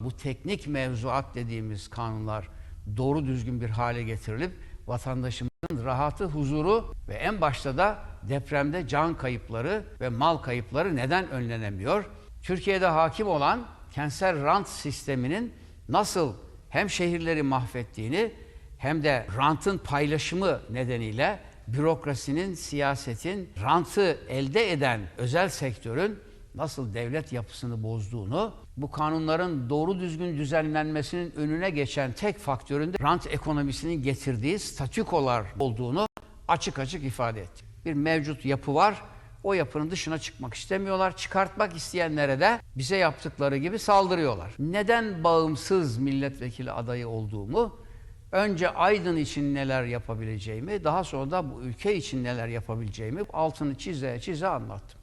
bu teknik mevzuat dediğimiz kanunlar doğru düzgün bir hale getirilip vatandaşımızın rahatı, huzuru ve en başta da depremde can kayıpları ve mal kayıpları neden önlenemiyor? Türkiye'de hakim olan kentsel rant sisteminin nasıl hem şehirleri mahvettiğini hem de rantın paylaşımı nedeniyle bürokrasinin, siyasetin, rantı elde eden özel sektörün nasıl devlet yapısını bozduğunu, bu kanunların doğru düzgün düzenlenmesinin önüne geçen tek faktörün de rant ekonomisinin getirdiği statükolar olduğunu açık açık ifade etti. Bir mevcut yapı var, o yapının dışına çıkmak istemiyorlar. Çıkartmak isteyenlere de bize yaptıkları gibi saldırıyorlar. Neden bağımsız milletvekili adayı olduğumu, önce Aydın için neler yapabileceğimi, daha sonra da bu ülke için neler yapabileceğimi altını çize çize anlattım.